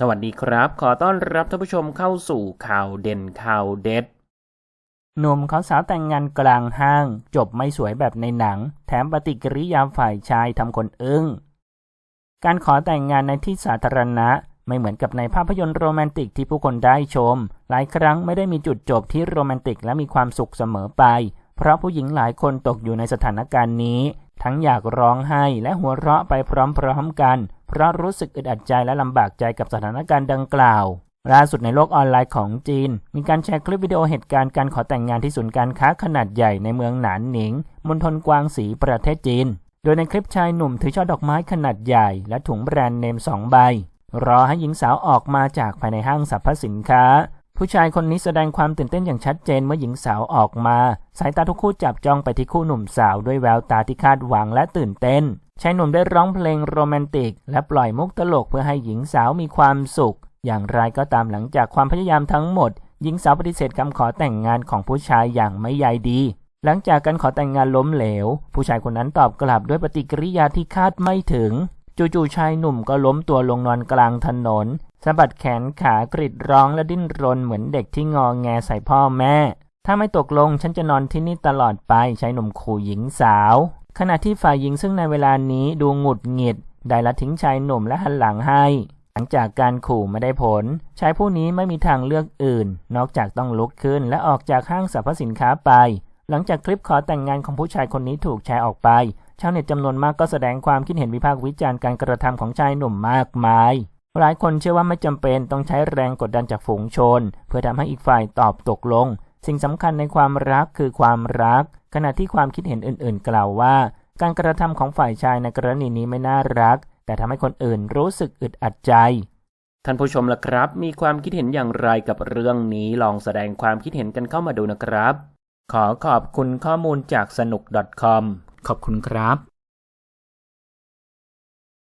สวัสดีครับ ขอต้อนรับท่านผู้ชมเข้าสู่ข่าวเด่นข่าวเด็ด หนุ่มขอสาวแต่งงานกลางห้าง จบไม่สวยแบบในหนัง แถมปฏิกิริยาฝ่ายชายทำคนอึ้ง การขอแต่งงานในที่สาธารณะ ไม่เหมือนกับในภาพยนตร์โรแมนติกที่ผู้คนได้ชม หลายครั้งไม่ได้มีจุดจบที่โรแมนติกและมีความสุขเสมอไป เพราะผู้หญิงหลายคนตกอยู่ในสถานการณ์นี้ ทั้งอยากร้องไห้และหัวเราะไปพร้อมๆกัน เพราะรู้สึกอึดอัดใจและลำบากใจกับสถานการณ์ดังกล่าว ล่าสุดในโลกออนไลน์ของจีน มีการแชร์คลิปวิดีโอเหตุการณ์การขอแต่งงานที่ศูนย์การค้าขนาดใหญ่ในเมืองหนานหนิงมณฑลกวางสีประเทศจีน โดยในคลิปชายหนุ่มถือช่อดอกไม้ขนาดใหญ่ และถุงแบรนด์เนมสองใบ รอให้หญิงสาวออกมาจากภายในห้างสรรพสินค้าผู้ชายคนนี้แสดงความตื่นเต้นอย่างชัดเจนเมื่อหญิงสาวออกมา สายตาทุกคู่จับจ้องไปที่คู่หนุ่มสาวด้วยแววตาที่คาดหวังและตื่นเต้น ชายหนุ่มได้ร้องเพลงโรแมนติก และปล่อยมุกตลกเพื่อให้หญิงสาวมีความสุข อย่างไรก็ตามหลังจากความพยายามทั้งหมด หญิงสาวปฏิเสธคำขอแต่งงานของผู้ชายอย่างไม่ใยดี หลังจากการขอแต่งงานล้มเหลว ผู้ชายคนนั้นตอบกลับด้วยปฏิกิริยาที่คาดไม่ถึง จู่ๆชายหนุ่มก็ล้มตัวลงนอนกลางถนนสะบัดแขนขากรีดร้องและดิ้นรนเหมือนเด็กที่งอแงใส่พ่อแม่ ถ้าไม่ตกลงฉันจะนอนที่นี่ตลอดไปชายหนุ่มขู่หญิงสาว ขณะที่ฝ่ายหญิงซึ่งในเวลานี้ดูหงุดหงิด ได้ละทิ้งชายหนุ่มและหันหลังให้ หลังจากการขู่ไม่ได้ผล ชายผู้นี้ไม่มีทางเลือกอื่น นอกจากต้องลุกขึ้นและออกจากห้างสรรพสินค้าไป หลังจากคลิปขอแต่งงานของผู้ชายคนนี้ถูกแชร์ออกไป ชาวเน็ตจำนวนมากก็แสดงความคิดเห็นวิพากษ์วิจารณ์การกระทำของชายหนุ่มมากมายหลายคนเชื่อว่าไม่จำเป็นต้องใช้แรงกดดันจากฝูงชน เพื่อทำให้อีกฝ่ายตอบตกลง สิ่งสำคัญในความรักคือความรัก ขณะที่ความคิดเห็นอื่น ๆ กล่าวว่า การกระทำของฝ่ายชายในกรณีนี้ไม่น่ารัก แต่ทำให้คนอื่นรู้สึกอึดอัดใจ ท่านผู้ชมล่ะครับ มีความคิดเห็นอย่างไรกับเรื่องนี้ลองแสดงความคิดเห็นกันเข้ามาดูนะครับ ขอขอบคุณข้อมูลจากสนุก .com ขอบคุณครับ